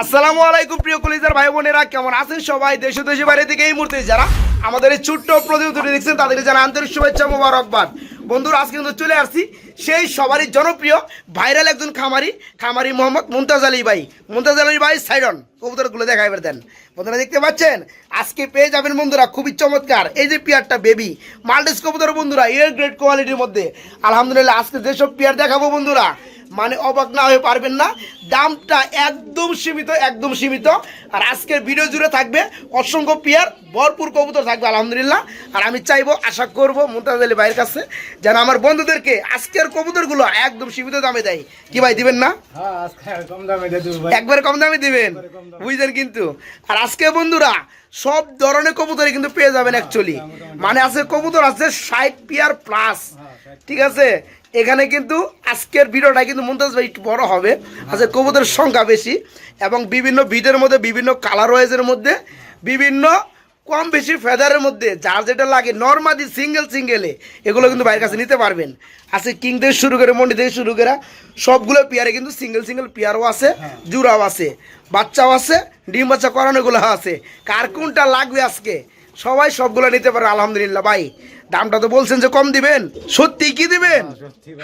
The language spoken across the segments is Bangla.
আসসালামু আলাইকুম, প্রিয় কলিজার ভাই বোনেরা, কেমন আছেন সবাই? দেশ দেশে বাইরে থেকে এই মুহূর্তে যারা আমাদের এই ছোট্ট প্রতিনিধি দেখছেন, তাদেরকে জানা আন্তরিক শুভেচ্ছা মোবারকবাদ। বন্ধুরা, আজকে কিন্তু চলে আসছি সেই সবারই জনপ্রিয়, ভাইরাল একজন খামারি খামারি মোহাম্মদ মুমতাজ আলী ভাই। মুমতাজ আলী ভাই সাইডন কবুতরগুলো দেখা এবার দেন। বন্ধুরা, দেখতে পাচ্ছেন? আজকে পেয়ে যাবেন বন্ধুরা, খুবই চমৎকার। এই যে পিয়ারটা বেবি মাল্টিস কবুতর বন্ধুরা, এর গ্রেড কোয়ালিটির মধ্যে। আলহামদুলিল্লাহ, আজকে যেসব পিয়ার দেখাবো বন্ধুরা মানে অবাক না হয়ে পারবেন না। দামটা একদম সীমিত একদম সীমিত। আর আজকের ভিডিও জুড়ে থাকবে অসংখ্য পিয়ার ভরপুর কবুতর থাকবে আলহামদুলিল্লাহ। আর আমি চাইব আশা করব মুমতাজ আলী ভাইয়ের কাছে যেন আমার বন্ধুদেরকে আজকের কবুতরগুলো একদম সীমিত দামে দেয়। কি ভাই দিবেন না? হ্যাঁ একবারে কম দামে দিবেন? বুঝলেন কিন্তু। আর আজকে বন্ধুরা সব ধরনের কবুতরই কিন্তু পেয়ে যাবেন অ্যাকচুয়ালি মানে আছে কবুতর আছে ষাট পিয়ার প্লাস ঠিক আছে? এখানে কিন্তু আজকের ভিডিওটা কিন্তু মুমতাজ ভাই একটু বড় হবে। আজকে কবুতরের সংখ্যা বেশি এবং বিভিন্ন বিটের মধ্যে বিভিন্ন কালার ওয়াইজের মধ্যে বিভিন্ন কম বেশি ফেদারের মধ্যে যার যেটা লাগে নর্মালি সিঙ্গেল সিঙ্গেলে এগুলো কিন্তু বাইরের কাছে নিতে পারবেন। আছে কিং থেকে শুরু করে মন্ডি থেকে শুরু করে সবগুলো পেয়ারে কিন্তু সিঙ্গেল সিঙ্গেল পেয়ারও আছে জুড়াও আছে বাচ্চাও আছে ডিম বাচ্চা করানোগুলো আছে। কার কোনটা লাগবে আজকে? সবাই সবগুলো নিতে পারে আলহামদুলিল্লাহ ভাই। দামটা তো বলছেন যে কম দিবেন। সত্যি কি দিবেন?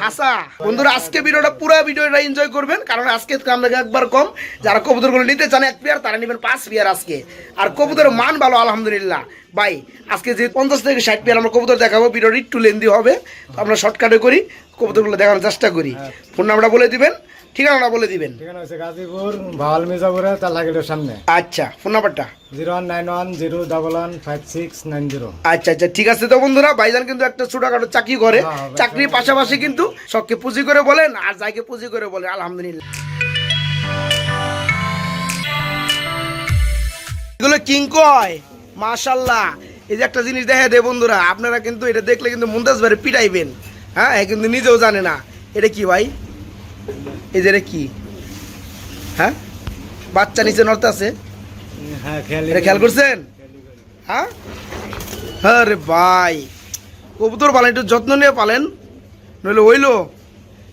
হাসা। বন্ধুরা আজকে ভিডিওটা পুরো ভিডিওটা এনজয় করবেন কারণ আজকে আমরা একবার কম। যারা কবুতরগুলো নিতে চান এক পেয়ার তারা নেবেন পাঁচ পেয়ার আজকে। আর কবুতরের মান ভালো আলহামদুলিল্লাহ। ভাই আজকে যে পঞ্চাশ থেকে ষাট পেয়ার আমরা কবুতর দেখাবো ভিডিওটা একটু লেন্দি হবে। তো আমরা শর্টকাটে করি কবুতরগুলো দেখানোর চেষ্টা করি। ফোন নাম্বারটা বলে দিবেন। ঠিকানাটা বলে দিবেন। ঠিকানা হচ্ছে গাজীপুর ভাওয়াল মির্জাপুরে তার লাগের সামনে। আচ্ছা ফোন নাম্বারটা zero one nine one zero double one five six nine zero. আচ্ছা আচ্ছা ঠিক আছে তো বন্ধুরা ভাইজান কিন্তু একটা ছোটখাটো চাকরি করে। হ্যাঁ, চাকরির পাশাপাশি কিন্তু সবকে পুঁজি করে বলেন আর যাইকে পুঁজি করে বলে আলহামদুলিল্লাহ। এগুলো কিং কয়? মাশাল্লাহ এই যে একটা জিনিস দেখা দেয় বন্ধুরা আপনারা কিন্তু এটা দেখলে কিন্তু মুমতাজ ভাই পিটাইবেন। হ্যাঁ কিন্তু নিজেও জানে না। এটা কি ভাই? এই যে কি? হ্যাঁ? বাচ্চা নিচে নড়তে আছে? হ্যাঁ খেয়াল করছেন? হ্যাঁ? আরে ভাই কবুতর পালেন একটু যত্ন নিয়ে পালেন। নইলে ওইলো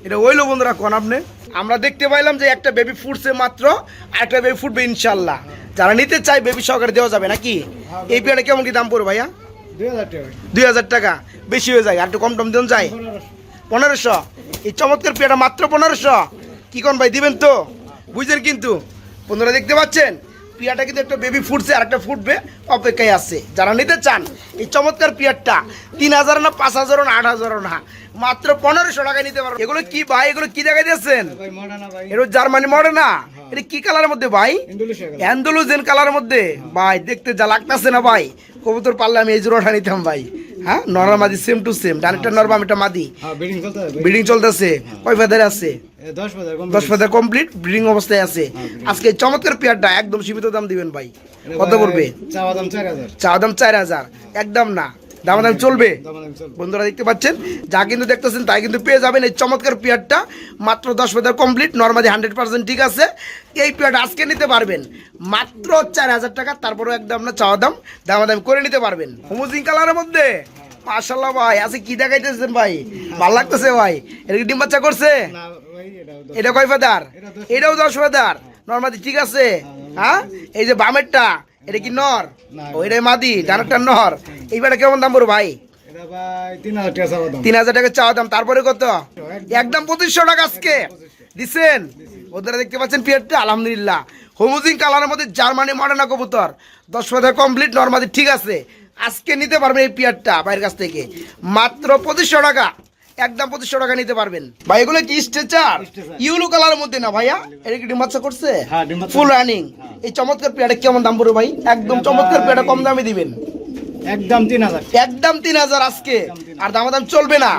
এটা ওইলো বন্ধুরা কোন আপনি? আমরা দেখতে পাইলাম যে একটা বেবি ফুটছে মাত্র আর একটা বেবি ফুটবে ইনশাল্লাহ। যারা নিতে চায় বেবি সহকারে দেওয়া যাবে নাকি? এই পেয়ারে কেমন কি দাম পড়বে ভাইয়া? দুই হাজার টাকা। দুই হাজার টাকা বেশি হয়ে যায় আর একটু কম টম দিন যায়? পনেরোশো। এই চমৎকার পেয়াটা মাত্র পনেরোশো। কি কোন ভাই দিবেন তো? বুঝলেন কিন্তু। বন্ধুরা দেখতে পাচ্ছেন? পিয়াটা কিন্তু একটা বেবি ফুটছে আর একটা ফুটবে অপেক্ষায় আছে। যারা নিতে চান এই চমৎকার পিয়ারটা তিন হাজার না পাঁচ হাজারও না আট হাজারও না মাত্র পনেরোশো টাকায় নিতে পারব এগুলো কি ভাই? এগুলো কি দেখাই দিয়েছেন? এটা জার্মানি মডে না? এটা কি কালারের মধ্যে ভাই? গেল কালারের মধ্যে? ভাই দেখতে যা লাগতেছে না ভাই। কবুতর পারলে আমি এই জোড়াটা নিতাম ভাই। হ্যাঁ নরমাল মাদি সেম টু সেম ডানেরটা নরমাল এটা মাদি। হ্যাঁ বিল্ডিং ব্রিডিং চলতেছে কয় ফেদার আছে? দশ ফেদার কমপ্লিট ব্রিডিং অবস্থায় আছে। আজকে চমৎকার পেয়ারটা একদম সীমিত দাম দিবেন ভাই। কত পড়বে? চা দাম চার হাজার। একদম না। দাম দাম চলবে। বন্ধুরা দেখতে পাচ্ছেন যা কিন্তু দেখতেছেন তাই কিন্তু পেয়ে যাবেন এই চমৎকার পেয়ারটা। মাত্র দশ feather complete normally hundred percent ঠিক আছে। এই পেয়ারটা আজকে নিতে পারবেন। মাত্র চার হাজার টাকা তারপরেও একদম না চাওয়া দাম দামাদামি করে নিতে পারবেন। হুমুজিং কালারের মধ্যে। মাশাল্লাহ ভাই আজকে কি দেখাইতেছেন ভাই? ভালো লাগতেছে ভাই। এটা কি ডিম বাচ্চা করছে? এটা কয় ফেদার এটাও দশ ফেদার নর্মালি ঠিক আছে। হ্যাঁ? এই যে বামেরটা এটা কি নর। ওইটাই মাদি ডানারটা নর। এইবারে কেমন দাম পড়ো ভাই? তিন হাজার টাকা চাওয়া দাম। তারপরে কত? একদম পঁচিশশো টাকা আজকে। দিচ্ছেন ওদের দেখতে পাচ্ছেন পিয়ারটা আলহামদুলিল্লাহ। হোমুজিং কালারের মধ্যে জার্মানি মডার্না কবুতর। দশ হাজার কমপ্লিট নর্মালি ঠিক আছে। আজকে নিতে পারবেন এই পিয়ারটা বাইরের কাছ থেকে। মাত্র পঁচিশশো টাকা। একদম পঁচিশশো টাকা নিতে পারবেন। ভাই এগুলো কি স্ট্রেচার। ইউলো কালারের মধ্যে না ভাইয়া? এটা কি ডিম বাচ্চা করছে? হ্যাঁ। ফুল রানিং এই চমৎকার পেয়ারটা কেমন দাম পড়বে ভাই? একদম চমৎকার পেয়ারটা কম দামে দিবেন। একদম তিন হাজার। একদম তিন হাজার আজকে। আর দামাদাম চলবে না।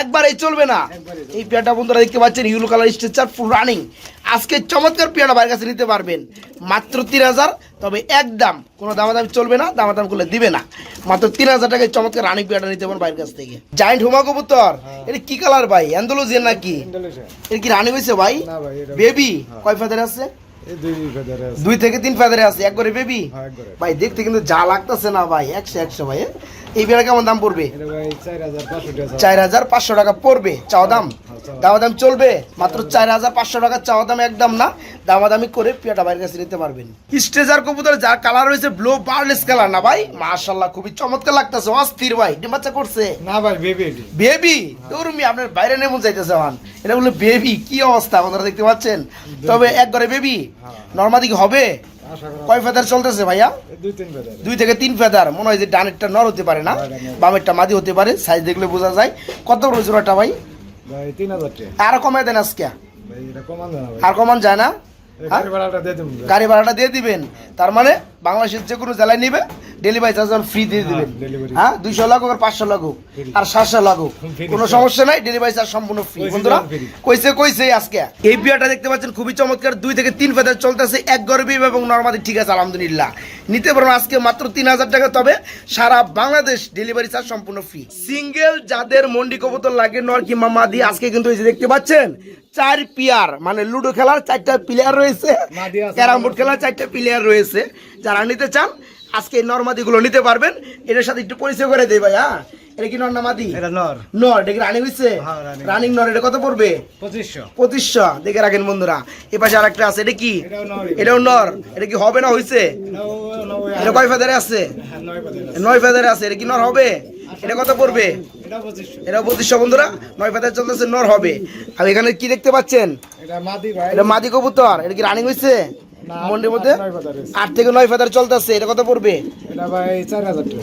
একবার এই চলবে না। এই পেয়ারটা বন্ধুরা দেখতে পাচ্ছেন ইউলো কালার স্ট্রেচার ফুল রানিং আজকে চমৎকার পেয়ারটা বাইরের কাছে নিতে পারবেন। মাত্র তিন হাজার তবে একদম কোনো দামাদাম চলবে না দামাদাম করলে দিবে না। মাত্র তিন হাজার টাকায় চমৎকার রানিং পেয়ারটা নিতে পারেন বাইরের কাছ থেকে। জায়েন্ট হুমা কবুতর এটা কি কালার ভাই? অ্যান্ডোলজিয়ান নাকি? এটা কি রানিং হয়েছে ভাই? বেবি কয় ফেদার আছে? দুই থেকে তিন ফেদারে আছে একবারে বেবি হ্যাঁ ভাই দেখতে কিন্তু যা লাগতেছে না ভাই একশো একশো ভাই এই বিড়া কেমন দাম পড়বে? চার হাজার পাঁচশো টাকা। পড়বে। চাওয়া দাম? দাওয়া দাম। চলবে? মাত্র চার হাজার পাঁচশো টাকা চাওয়া দাম একদম না। দামাদামি করে পিয়াটা বাইরের কাছে নিতে পারবেন। স্টেজার কবুতর যার কালার রয়েছে ব্লু বার্লেস কালার না ভাই? মাশাল্লাহ খুবই চমৎকার লাগতেছে। অস্থির ভাই। ডিম বাচ্চা করছে? না ভাই বেবি বেবি দৌড়মি আপনার বাইরে নেমন যাইতেছে মান এটা বলে বেবি কি অবস্থা? আপনারা দেখতে পাচ্ছেন? তবে এক ঘরে বেবি নর্মাদি কি হবে? কয় ফেদার চলতেছে ভাইয়া? দুই থেকে তিন ফেদার। মনে হয় যে ডানেরটা নর হতে পারে না বামেরটা মাদি হতে পারে সাইজ দেখলে বোঝা যায়। কত বড় জোড়াটা ভাই? আর কমায় দেন আজকে। আর কমান যায় না? গাড়ি ভাড়াটা দিয়ে গাড়ি ভাড়াটা দিয়ে দিবেন। তার মানে বাংলাদেশের যে কোনো জেলায় নিবে। ডেলিভারি চার্জ ফ্রি দিয়ে দিবেন। হ্যাঁ, delivery। হ্যাঁ দুইশো লাগুক আর পাঁচশো লাগুক। আর সাতশো লাগুক। কোনো সমস্যা নাই ডেলিভারি চার্জ সম্পূর্ণ ফ্রি বন্ধুরা। কইছে কইছে আজকে। এই বিয়াটা দেখতে পাচ্ছেন খুবই চমৎকার। দুই থেকে তিন ফেদার চলতেছে এক গরবি এবং নর্মাদি ঠিক আছে আলহামদুলিল্লাহ। নিতে পারবেন আজকে মাত্র তিন হাজার টাকা তবে সারা বাংলাদেশ ডেলিভারি চার্জ সম্পূর্ণ ফ্রি সিঙ্গেল যাদের মন্ডি কবুতর লাগে নর কিংবা মাদি আজকে কিন্তু এই যে দেখতে পাচ্ছেন চার পিয়ার মানে লুডো খেলার চারটা প্লেয়ার রয়েছে ক্যারাম বোর্ড খেলার চারটা প্লেয়ার রয়েছে। যারা নিতে চান আজকে এই নর্মাদি গুলো নিতে পারবেন। এটার সাথে একটু পরিচয় করে দেই ভাই হ্যাঁ এটা কি নর না মাদি? এটা নর। নর এটা কি রানিং হ্যাঁ, রানিং নর এটা কত পড়বে? পঁচিশশো। পঁচিশশো দেখে রাখেন বন্ধুরা। এ পাশে আর একটা আছে এটা কি? এটাও নর এটা। কি হবে না হয়েছে এটা কয় ফেদারে আছে? হ্যাঁ, নয় ফেদারে আছে। এটা কি নর হবে? এটা কত পড়বে? এটা পঁচিশশো। বন্ধুরা। নয় ফেদার চলতেছে নর হবে। আর এখানে কি দেখতে পাচ্ছেন? এটা মাদি কবুতর। এটা কি রানিং হয়েছে না, মন্ডির মধ্যে। আট থেকে নয় ফেদার চলতেছে এটা কত পড়বে?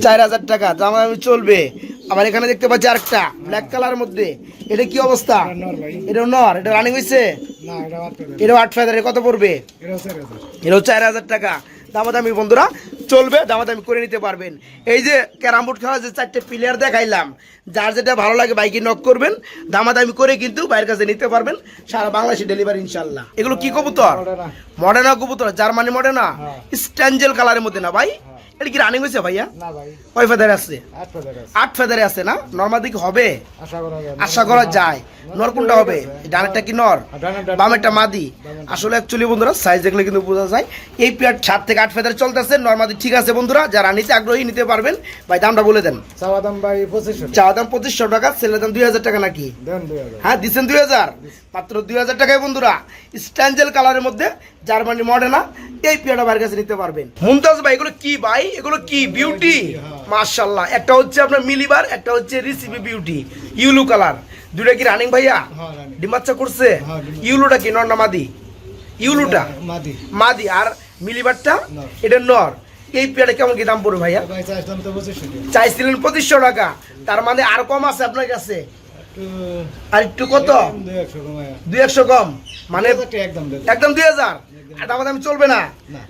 চার হাজার টাকা। জামা চলবে। আবার এখানে দেখতে পাচ্ছি আরেকটা ব্ল্যাক কালার মধ্যে। এটা কি অবস্থা? এটা নর এটা রানিং হয়েছে এটাও আট ফেদারে কত পড়বে? এটাও চার হাজার। টাকা। দামা দামি বন্ধুরা চলবে দামাদামি করে নিতে পারবেন। এই যে ক্যারাম বোর্ড খেলা যে চারটে প্লেয়ার দেখাইলাম যার যেটা ভালো লাগে বাইকে নক করবেন দামাদামি করে কিন্তু বাইরের কাছে নিতে পারবেন। সারা বাংলাদেশে ডেলিভারি ইনশাল্লাহ এগুলো কি কবুতর? মডেনা। কবুতর জার্মানি মডেনা? স্ট্যান্ডেল স্ট্যাঞ্জেল কালারের মধ্যে না ভাই? এটা কি রানিং হয়েছে ভাইয়া? না ভাই। কয় ফেদারে আছে? আট ফেদারে আছে। আট ফেদারে আছে না? নর্মাল দিকে হবে? আশা করা যায়। আশা করা যায়। নর কোনটা হবে? ডানেরটা কি নর? ডানেরটা- বামেরটা মাদি। আসলে অ্যাকচুয়ালি বন্ধুরা সাইজ দেখলে কিন্তু বোঝা যায়। এই পেয়ার সাত থেকে আট ফেদার চলতেছে। নর্মাদি ঠিক আছে বন্ধুরা। যারা নিতে আগ্রহী নিতে পারবেন ভাই দামটা বলে দেন। চাওয়া দাম ভাই পঁচিশশো চাওয়া দাম পঁচিশশো টাকা ছেলের দাম দুই হাজার টাকা নাকি? হ্যাঁ দিচ্ছেন দুই হাজার। মাত্র দুই হাজার টাকায় বন্ধুরা। স্ট্যাঞ্জেল কালারের মধ্যে জার্মানি মডেনা এই পেয়ারটা বাইরের কাছে নিতে পারবেন। মুমতাজ ভাই এগুলো কি ভাই? এগুলো কি বিউটি মার্শাল্লাহ একটা হচ্ছে আপনার মিলিবার একটা হচ্ছে রিসিপি বিউটি ইউলু কালার। দুটা কি রানিং ভাইয়া? হ্যাঁ, running। ডিম বাচ্চা করছে? হ্যাঁ, ইউলুটা কি নর না মাদি? ইউলুটা? মাদি। মাদি। আর মিলিবারটা? এটা নর। এই পেয়ারটা কেমন কি দাম পড়বে ভাইয়া? ভাই চাইছিলেন পঁচিশশো টাকা। তার মানে আর কম আছে আপনার কাছে? আর একটু কত? দুই একশো কম মানে একদম দুই হাজার? আর দাম চলবে না।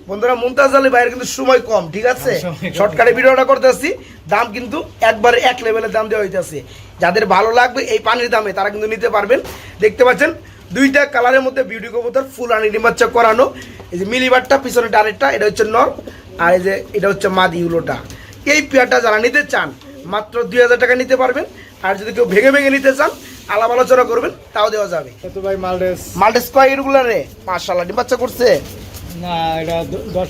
বন্ধুরা মুমতাজ আলী ভাইয়ের কিন্তু সময় কম ঠিক আছে। শর্টকাটে ভিডিওটা করতেছি দাম কিন্তু একবারে এক লেভেলের দাম দেওয়া হইতেছে। যাদের ভালো লাগবে এই পানির দামে তারা কিন্তু নিতে পারবেন। দেখতে পাচ্ছেন দুইটা কালারের মধ্যে বিউটি কবুতর ফুল আনি ডিমাচ্চা করানো। এই যে মিলিবারটা পিছনে ডানেরটা এটা হচ্ছে নর আর এই যে এটা হচ্ছে মাদি উলোটা। এই পেয়ারটা যারা নিতে চান মাত্র দুই হাজার টাকা নিতে পারবেন। আর যদি কেউ ভেঙে ভেঙে নিতে চান আলাপ আলোচনা করবেন তাও দেওয়া যাবে। তো ভাই মালডেস। মাল্টি স্কোয়ার এগুলো রে করছে? না এটা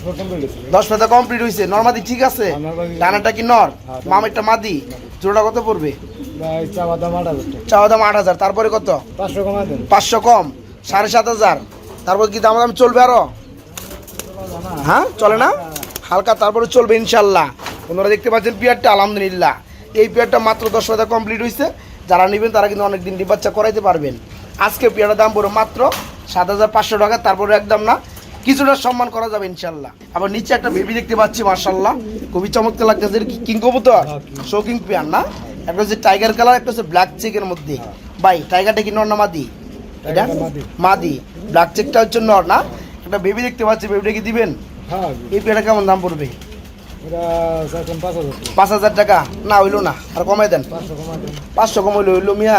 পার্সেন্ট বলেছিল দশ পাতা কমপ্লিট হয়েছে নর্মাদি ঠিক আছে? হ্যাঁ, কি নর? মামেরটা মাদি? জোড়া কত পড়বে? ভাই চাওয়া দাম আট হাজার টাকা। চাওয়া দাম তারপরে কত? পাঁচশো কমা দেন। কম সাড়ে সাত হাজার। তারপর কি দাম দাম চলবে আরও হ্যাঁ চলে না? হালকা তারপরে চলবে ইনশাল্লাহ আপনারা দেখতে পাচ্ছেন পিয়ারটা আলহামদুলিল্লাহ। এই পেয়ারটা মাত্র দশ পাতা কমপ্লিট হয়েছে যারা নেবেন তারা কিন্তু অনেক দিন বাচ্চা করাইতে পারবেন। আজকে পিয়ারটার দাম পড়বে মাত্র সাত হাজার পাঁচশো টাকা তারপরে একদম না কিছুটা সম্মান করা যাবে ইনশাল্লাহ আবার নিচে একটা বেবি দেখতে পাচ্ছি মার্শাল্লাহ খুবই চমৎকার লাগতেছে। কি কবুতর? শোকিং পেয়ার না? একটা হচ্ছে টাইগার কালার একটা হচ্ছে ব্ল্যাক চেকের মধ্যে। ভাই টাইগারটা কি নর না মাদি? এটা? মাদি। ব্ল্যাক চেকটা হচ্ছে নর না? একটা বেবি দেখতে পাচ্ছি বেবিটা কি দিবেন? হ্যাঁ। এই পেয়ারটা কেমন দাম পড়বে? পাঁচ হাজার টাকা। না হইল না। আর কমাই দেন। পাঁচশো কমা কম হইল হইল মিয়া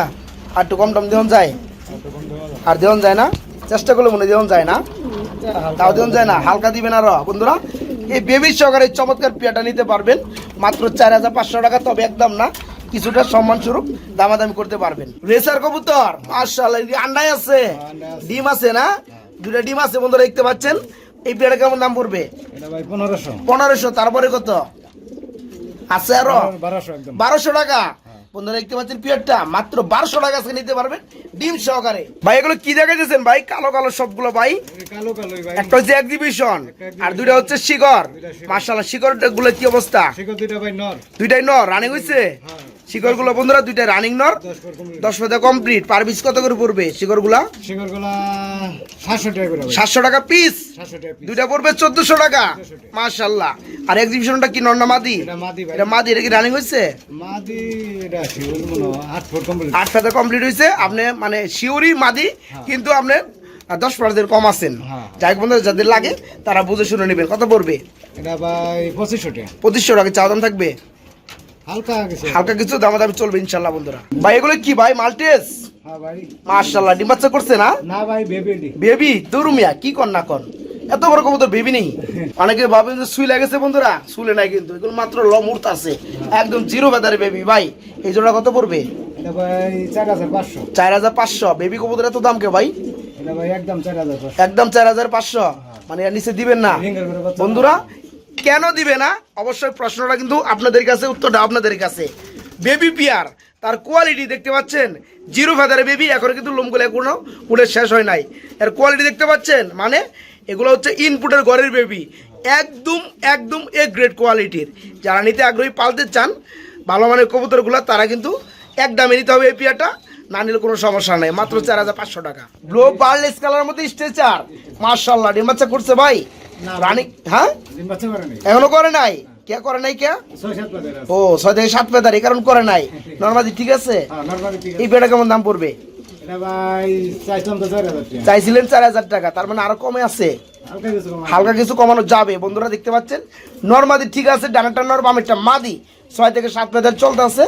আর একটু কম টম দেওয়ান যায়। আর দেওয়ান যায় না? চেষ্টা করলে মনে দেওয়ান যায় না? তাও দেওয়ান যায় না? হালকা দিবেন আরও। বন্ধুরা এই বেবির সহকারে চমৎকার পেয়ারটা নিতে পারবেন। মাত্র চার হাজার পাঁচশো টাকা তবে একদম না। কিছুটা সম্মান স্বরূপ দামাদামি করতে পারবেন। রেসার কবুতর মার্শাল্লাহ আন্ডাই আছে। ডিম আছে না? দুটা ডিম আছে বন্ধুরা দেখতে পাচ্ছেন? এই পেয়ারটা কেমন দাম পড়বে? পনেরোশো। পনেরোশো তারপরে কত? আছে আরও? বারোশো টাকা? বন্ধুরা দেখতে পাচ্ছেন পিয়ারটা মাত্র বারোশো টাকা আজকে নিতে পারবেন ডিম সহকারে। ভাই এগুলো কি দেখাইতেছেন ভাই? কালো কালো সবগুলো ভাই। কালো একটা হচ্ছে এক্সিবিশন আর দুইটা হচ্ছে শিকর মার্শাল্লাহ শিকরগুলো কি অবস্থা? শিকড় দুইটা ভাই নর। দুইটাই নর রানিং হয়েছে শিকরগুলো বন্ধুরা দুইটা রানিং নর দশ পাতা কমপ্লিট পার পিস কত করে পড়বে শিকরগুলা সাতশো টাকা পিস। দুইটা পড়বে চোদ্দশো টাকা। মার্শাল্লাহ আর এক্সিবিশনটা কি নর না মাদি? এটা মাদি এটা কি রানিং হয়েছে হয় আট পাতা কমপ্লিট হয়েছে আপনি মানে শিওরই মাদি কিন্তু আপনি দশ পার্সেন্ট কম আছেন। হ্যাঁ। যাই হোক বন্ধুরা যাদের লাগে তারা বুঝে শুনে নেবেন। কত পড়বে? এটা ভাই পঁচিশশো টাকা। পঁচিশশো টাকা চাওয়া দাম থাকবে? হালকা কিছু। হালকা কিছু দামা দামি চলবে ইনশাল্লাহ বন্ধুরা। ভাই এগুলো কি ভাই মাল্টেস হ্যাঁ মার্শাল্লাহ ডিম বাচ্চা করছে না? না ভাই বেবি বেবি কি কর না কর? এত বড় কবুতর বেবি নেই। অনেকে ভাবেন যে সুই লাগেছে বন্ধুরা সুলে নাই কিন্তু। এগুলো মাত্র লমুর্ত আছে। একদম জিরো বেদারে বেবি ভাই এই জোড়া কত পড়বে? চার হাজার পাঁচশো। বেবি কবুতর এত দাম কে ভাই? একদম চার হাজার পাঁচশো। পাঁচশো। মানে এর নিচে দিবেন না। বন্ধুরা কেন দিবে না? অবশ্যই প্রশ্নটা কিন্তু আপনাদের কাছে, উত্তরটা আপনাদের কাছে। বেবি পিয়ার, তার কোয়ালিটি দেখতে পাচ্ছেন? জিরো ফেদারে বেবি এখন কিন্তু লোমগুলো এখনও উড়ে শেষ হয় নাই। এর কোয়ালিটি দেখতে পাচ্ছেন? মানে এগুলো হচ্ছে ইনপুটের ঘরের বেবি একদম একদম এ গ্রেড কোয়ালিটির যারা নিতে আগ্রহী, পালতে চান, ভালো মানের কবুতরগুলো, তারা কিন্তু এক দামে নিতে হবে এই পিয়ারটা। না নিলে কোনো সমস্যা নেই। মাত্র চার হাজার পাঁচশো টাকা। ব্লো বার্লেস কালার মধ্যে স্ট্রেচার মার্শাল্লাহ ডিমাচ্ছা করছে ভাই। রানী হ্যাঁ? করে এখনও করে নাই? কে করে নাই কে? ও ছয় থেকে সাত পেতার এই কারণ করে নাই। নর্মালি ঠিক আছে? হ্যাঁ ঠিক আছে। এই পেটা কেমন দাম পড়বে? চাইছিলেন চার হাজার টাকা তার মানে আরও কমে আছে। হালকা কিছু কমানো। যাবে বন্ধুরা দেখতে পাচ্ছেন? নর্মাদি ঠিক আছে ডানাটা নর বামেরটা মাদি। ছয় থেকে সাত পেতার চলতে আছে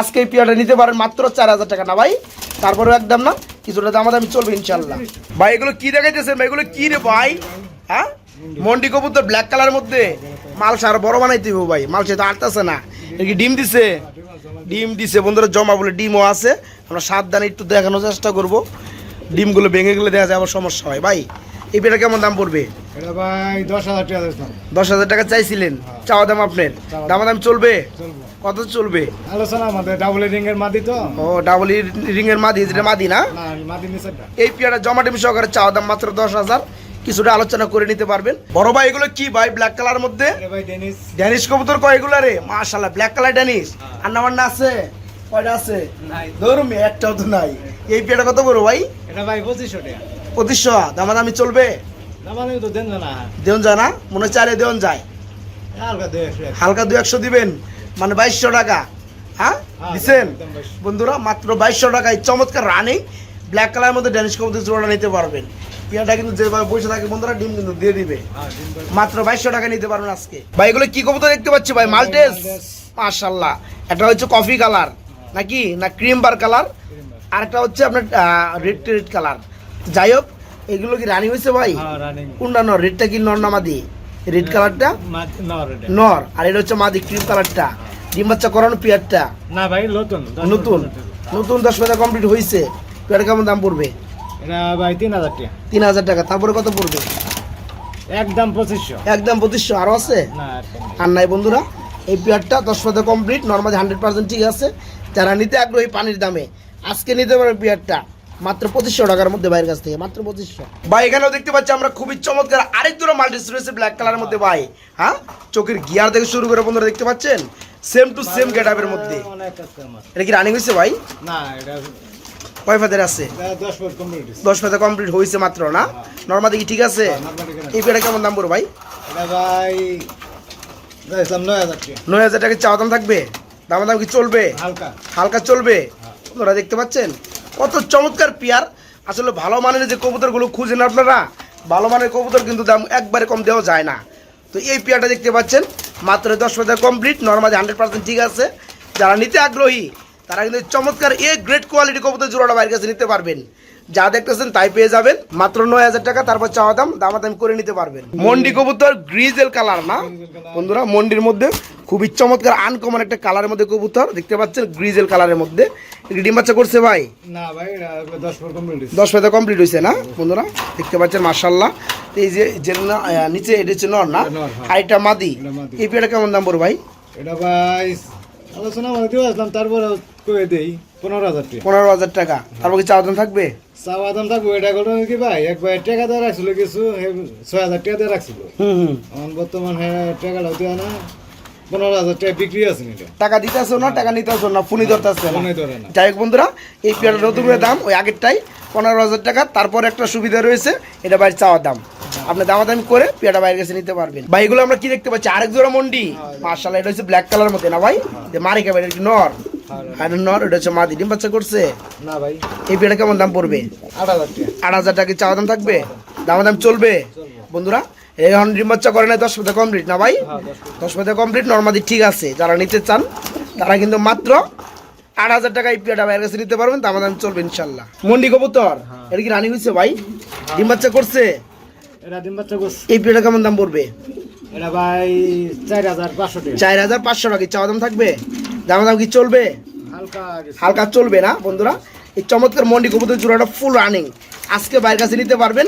আজকে এই পিয়াটা নিতে পারেন মাত্র চার হাজার টাকা। না ভাই তারপরেও একদম না কিছুটা দাম দামি চলবে ইনশাল্লাহ ভাই এগুলো কি দেখাইতেছেন? ভাই এগুলো কি রে ভাই? হ্যাঁ? মন্ডি কবুতর ব্ল্যাক কালার মধ্যে মাল সার বড় বানাইতে হবে ভাই। মাল সে তো আটতেছে না। কি ডিম দিছে? ডিম দিছে। বন্ধুরা জমা বলে ডিমও আছে। আমরা সাবধানে একটু দেখানোর চেষ্টা করব। ডিমগুলো ভেঙে গেলে দেখা যায় আবার সমস্যা হয়। ভাই এই পেটা কেমন দাম পড়বে? ভাই দশ হাজার টাকা চাইছিলেন। চাওয়া দাম আপনার? দামা। দাম চলবে? কত চলবে? আলোচনা আমাদের। ডাবল রিং এর মাদি তো। ও ডাবল রিং এর মাদি যেটা মাদি না? এই পেয়ারা জমা টিম সহকারে চাওয়া দাম মাত্র দশ হাজার। কিছুটা আলোচনা করে নিতে পারবেন। বড় ভাই এগুলো কি ভাই? ব্ল্যাক কালার মধ্যে? ড্যানিশ কবুতর কয় এগুলো রে? মাশাল্লাহ ব্ল্যাক কালার ড্যানিশ আর নামার না আছে? কয়টা আছে? নাই। ধরুন একটাও তো নাই। এই পেয়ারা কত বড় ভাই? এটা ভাই পঁচিশশো টাকা। পঁচিশশো। দামা দামি চলবে দেন না। না দেওন যায় মনে চারে দেওন যায়। হালকা দু একশো দিবেন। মানে বাইশশো টাকা। হ্যাঁ? হ্যাঁ, দিচ্ছেন বন্ধুরা মাত্র বাইশশো টাকায় চমৎকার রানিং ব্ল্যাক কালারের মধ্যে ড্যানিশ কবুতর জোড়া নিতে পারবেন। পিয়াটা কিন্তু যেভাবে বসে থাকে বন্ধুরা ডিম কিন্তু দিয়ে দিবে। হ্যাঁ মাত্র বাইশশো টাকা নিতে পারবেন আজকে। ভাই এগুলো কি কবুতর দেখতে পাচ্ছি ভাই? Maltese Maltese. মাশাল্লাহ একটা হচ্ছে কফি কালার নাকি? না ক্রিম বার কালার আর একটা হচ্ছে আপনার রেড রেড কালার যাই হোক এগুলো কি রানি হয়েছে ভাই? হ্যাঁ কোনটা নর? রেডটা কি নর নামাদি রেড কালারটা নর আর এটা হচ্ছে মাদি ক্রিম কালারটা ডিম বাচ্চা করানো পেয়ারটা না ভাই নতুন। নতুন। নতুন দশ পাতা কমপ্লিট হয়েছে পেয়ার কেমন দাম পড়বে? এটা ভাই তিন হাজার টাকা। তিন হাজার টাকা। তারপরে কত পড়বে? একদম পঁচিশশো। একদম পঁচিশশো। আরও আছে? আর নাই বন্ধুরা এই পেয়ারটা দশ পাতা কমপ্লিট নর্মালি হান্ড্রেড পার্সেন্ট ঠিক আছে। যারা নিতে আগ্রহী পানির দামে আজকে নিতে পারবে পেয়ারটা মাত্র পঁচিশশো টাকার মধ্যে বাইরের কাছ থেকে মাত্র পঁচিশশো। ভাই এখানেও দেখতে পাচ্ছি আমরা খুবই চমৎকার আরেক দুটো মাল্টিস রয়েছে ব্ল্যাক কালারের মধ্যে ভাই। হ্যাঁ? চোখের গিয়ার থেকে শুরু করে বন্ধুরা দেখতে পাচ্ছেন? সেম টু সেম গেট মধ্যে। অনেক কাস্টমার এটা কি রানিং হয়েছে ভাই? না এটা কয় ফাদের আছে? দশ ফুট কমপ্লিট হয়েছে। মাত্র না? নর্মালি কি ঠিক আছে? এই পেয়ারটা কেমন দাম পড়বে ভাই? ভাই নয় হাজার টাকা। চাওয়া দাম থাকবে? দাম দাম কি চলবে? হালকা। হালকা চলবে? আপনারা দেখতে পাচ্ছেন? কত চমৎকার পেয়ার। আসলে ভালো মানের যে কবুতরগুলো খুঁজেন আপনারা ভালো মানের কবুতর কিন্তু দাম একবারে কম দেওয়া যায় না। তো এই পেয়ারটা দেখতে পাচ্ছেন মাত্র দশ হাজার কমপ্লিট নর্মালি হান্ড্রেড পার্সেন্ট ঠিক আছে। যারা নিতে আগ্রহী তারা কিন্তু চমৎকার এ গ্রেট কোয়ালিটি কবুতর জোড়াটা বাইরের কাছে নিতে পারবেন। যা দেখতেছেন তাই পেয়ে যাবেন। মাত্র নয় হাজার টাকা তারপর চাওয়া দাম দামাদাম করে নিতে পারবেন। মন্ডি কবুতর গ্রিজেল কালার না? বন্ধুরা মন্ডির মধ্যে খুবই চমৎকার আনকমন একটা কালারের মধ্যে কবুতর। দেখতে পাচ্ছেন গ্রিজেল কালারের মধ্যে। ডিম বাচ্চা করছে ভাই? না ভাই দশ পেতে কমপ্লিট হয়েছে। না? বন্ধুরা দেখতে পাচ্ছেন মার্শাল্লাহ এই যে নিচে এটা হচ্ছে নর না? নর, হ্যাঁ। আর এটা মাদি। এই পেয়ারটা কেমন দাম পড়বে ভাই? এটা ভাই আলোচনা তারপরে কয়ে দেই পনেরো হাজার টাকা। পনেরো হাজার টাকা। তারপর কি চাওয়া দাম থাকবে? চাওয়া দাম থাকব এটা ঘটনা কি ভাই? একবার টাকা দিয়ে রাখছিল কিছু ছয় হাজার টাকা দিয়ে রাখছিল। হুম হুম। এখন বর্তমান হ্যাঁ টাকাটা না পনেরো হাজার টাকা বিক্রি আছে এটা টাকা দিতে আসো না টাকা নিতে আসো না ফোনই ধরতে আসছে না। ফোনই ধরে না। যাই হোক বন্ধুরা এই নতুন দাম ওই আগেরটাই পনেরো হাজার টাকা। তারপর একটা সুবিধা রয়েছে এটা বাইরে চাওয়ার দাম। আপনি দামাদামি করে পেয়ারটা বাইরে কাছে নিতে পারবেন। ভাই এগুলো আমরা কি দেখতে পাচ্ছি? আরেক জোড়া মন্ডি। মার্শাল এটা হচ্ছে ব্ল্যাক কালার মধ্যে না ভাই? মারিকা ভাই নর। আর নর এটা হচ্ছে মাদি ডিম বাচ্চা করছে? না ভাই। এই পেয়ারটা কেমন দাম পড়বে? আট হাজার টাকা। আট হাজার টাকা চাওয়া দাম থাকবে? দামাদাম চলবে? বন্ধুরা এখন ডিম বাচ্চা করে না দশ পেতে কমপ্লিট না ভাই? দশ পেতে কমপ্লিট নর্মাদি ঠিক আছে। যারা নিতে চান তারা কিন্তু মাত্র আট হাজার টাকা এই পেয়ারটা বাইরের কাছে নিতে পারবেন দামাদাম চলবে ইনশাল্লাহ। মন্ডি কবুতর এটা কি রানি হয়েছে ভাই? ডিম বাচ্চা করছে? এই কেমন দাম পড়বে? চার হাজার পাঁচশো টাকা। চার হাজার পাঁচশো টাকা চাওয়া দাম থাকবে? দামাদাম কি চলবে? হালকা হালকা চলবে না বন্ধুরা? এই চমৎকার মন্ডি কবুতর জোড়াটা ফুল রানিং আজকে বাইরের কাছে নিতে পারবেন।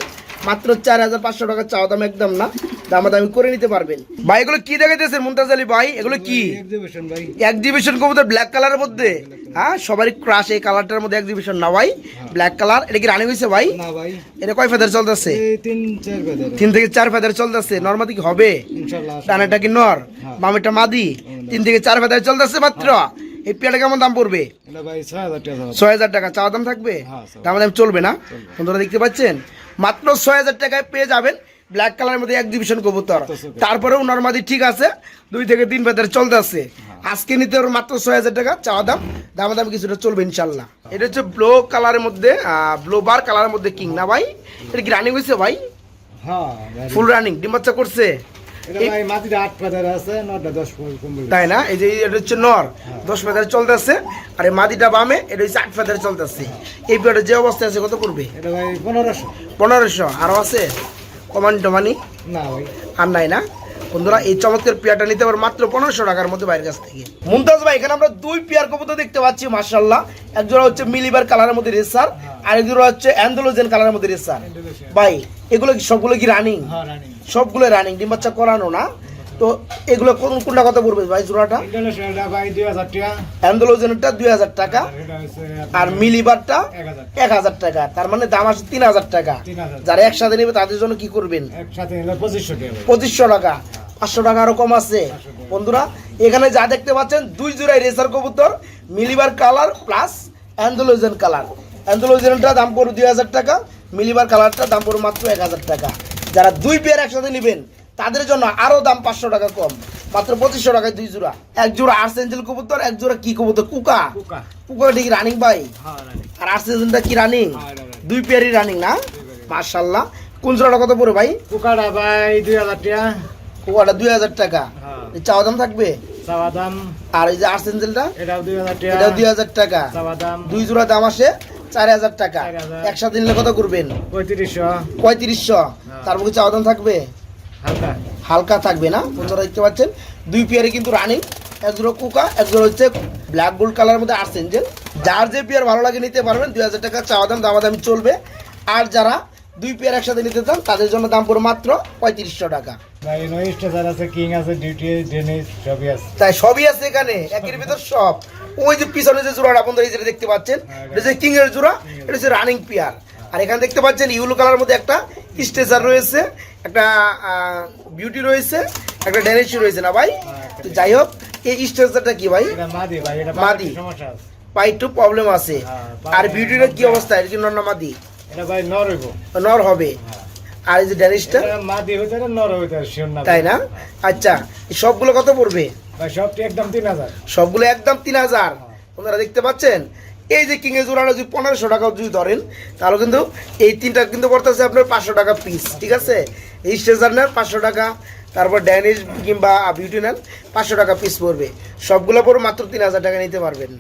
মাত্র চার হাজার পাঁচশো টাকা চাওয়া দাম একদম না। দামাদামি করে নিতে পারবেন। ভাই এগুলো কি দেখাইতেছেন মুমতাজ আলী ভাই? এগুলো কি? এক্সিবিশন কবুতর ব্ল্যাক কালারের মধ্যে? হ্যাঁ সবারই ক্রাশ এই কালারটার মধ্যে এক্সিবিশন না ভাই? ব্ল্যাক কালার এটা কি রানিং হয়েছে ভাই? এটা কয় ফেদার চলতেছে? তিন থেকে চার ফেদার চলতেছে। নর্মাদি কি হবে? ডানাটা কি নর? বামেটা মাদি? তিন থেকে চার ফেদার চলতেছে মাত্র? এই পেয়ারটা কেমন দাম পড়বে? ছয় হাজার টাকা। দাম। চাওয়া দাম থাকবে? হ্যাঁ, স্যার। দাম দাম চলবে না? বন্ধুরা দেখতে পাচ্ছেন? মাত্র ছয় হাজার টাকায় পেয়ে যাবেন ব্ল্যাক কালারের মধ্যে এক্সিবিশন কবুতর। তারপরেও নর্মাদি ঠিক আছে দুই থেকে তিন ভেতরে চলতে আছে। আজকে নিতে ওর মাত্র ছয় হাজার টাকা চাওয়া দাম দাম দাম কিছুটা চলবে ইনশাল্লাহ। এটা হচ্ছে ব্লো কালারের মধ্যে ব্লো বার কালারের মধ্যে কিং না ভাই? এটা কি রানিং হয়েছে ভাই? হ্যাঁ ভাই। ফুল রানিং ডিম বাচ্চা করছে? পাতার তাই না? এই যে এটা হচ্ছে নর। দশ ফেদারে চলতেছে আর এই মাদিটা বামে এটা হচ্ছে আট ফেদারে চলতেছে। এই পেয়ারটা যে অবস্থায় আছে কত পড়বে পনেরোশো। পনেরোশো। আরও আছে? কমান টমানি? না ভাই। আর নাই না? বন্ধুরা এই চমৎকার পেয়ারটা নিতে পারো মাত্র পনেরোশো টাকার মধ্যে বাইরের কাছ থেকে। মুমতাজ ভাই এখানে আমরা দুই পেয়ার কবুতর দেখতে পাচ্ছি মার্শাল্লাহ এক জোড়া হচ্ছে মিলিবার কালারের মধ্যে রেসার আর এক জোড়া হচ্ছে অ্যান্ডোলোজেন কালারের মধ্যে রেসার। ভাই এগুলো কি সবগুলো কি রানিং হ্যাঁ রানি সবগুলো রানিং ডিম বাচ্চা করানো না। তো এগুলো কোন কোনটা কত পড়বে ভাই জোড়াটা? ইন্টারন্যাশনালটা দুই হাজার টাকা অ্যান্ডোলোজেনটা দুই হাজার টাকা আর মিলিবারটা এক হাজার টাকা তার মানে দাম আসে তিন হাজার টাকা। যারা একসাথে নেবে তাদের জন্য কি করবেন? পঁচিশশো টাকা পাঁচশো টাকা আরও কম আছে। বন্ধুরা এখানে যা দেখতে পাচ্ছেন দুই জোড়াই রেসার কবুতর মিলিবার কালার প্লাস অ্যান্ডোলোজেন কালার। অ্যান্ডোলোজেনটা দাম পড়বে দুই হাজার টাকা মিলিবার কালারটা দাম পড়বে মাত্র এক হাজার টাকা। যারা দুই পেয়ার একসাথে নেবেন তাদের জন্য আরও দাম পাঁচশো টাকা কম। মাত্র পঁচিশশো টাকায় দুই জোড়া। এক জোড়া আর্সেঞ্জেল কবুতর এক জোড়া কি কবুতর? কুকা। কুকা। কুকা ঠিক রানিং ভাই হ্যাঁ আর আর্সেঞ্জেলটা কি রানিং হ্যাঁ। দুই পেয়ারই রানিং না? মার্শাল্লাহ কোন জোড়াটা কত পড়ে ভাই? কুকাটা ভাই দুই হাজার টাকা। কুকাটা দুই হাজার টাকা। হ্যাঁ। চাওয়া দাম থাকবে? আর এই যে আর্সেঞ্জেলটা এটাও দুই হাজার টাকা। দুই জোড়া দাম আসে চার হাজার টাকা। 4,000 একসাথে নিলে কত করবেন? পঁয়ত্রিশশো। পঁয়ত্রিশশো। তারপর কিছু চাওয়া থাকবে? হালকা। হালকা থাকবে না? বন্ধুরা দেখতে পাচ্ছেন দুই পেয়ারে কিন্তু রানিং এক জোড়া কুকা একজোড় হচ্ছে ব্ল্যাক গোল্ড কালার মধ্যে আর্সেঞ্জেল যার যে পেয়ার ভালো লাগে নিতে পারবেন দুই হাজার টাকা চাওয়া দাম দামাদামি চলবে। আর যারা দুই পেয়ার একসাথে নিতে চান তাদের জন্য দাম পড়ে মাত্র পঁয়ত্রিশশো টাকা। সবই আছে। তাই সবই আছে এখানে একের ভিতর সব। ওই যে পিছনে যে জোড়াটা আপনারা এই দেখতে পাচ্ছেন এটা হচ্ছে কিং এর জোড়া এটা হচ্ছে রানিং পিয়ার আর এখানে দেখতে পাচ্ছেন ইউলো কালার মধ্যে একটা স্টেচার রয়েছে একটা বিউটি রয়েছে একটা ড্যানিশি রয়েছে না ভাই? তো যাই হোক এই স্টেচারটা কি ভাই? মাদি ভাই এটা একটু প্রবলেম আছে। হ্যাঁ, আর বিউটির কি অবস্থা? এটা কি মাদি। এটা ভাই নর হইব। নর হবে। আর এই যে ড্যানিশটা? মাদি হইতে নর হইতে শিওর না তাই না? আচ্ছা সবগুলো কত পড়বে? ভাই সবটি একদম তিন হাজার। সবগুলো একদম তিন হাজার। আপনারা দেখতে পাচ্ছেন? এই যে কিংয়ের জোড়াটা যদি পনেরোশো টাকা যদি ধরেন তাহলে কিন্তু এই তিনটা কিন্তু পড়তেছে আপনার পাঁচশো টাকা পিস ঠিক আছে? এই স্টেজার নেন পাঁচশো টাকা তারপর ড্যানিশ কিংবা বিউটি নেন পাঁচশো টাকা পিস পড়বে। সবগুলো পড়বে মাত্র তিন হাজার টাকা নিতে পারবেন।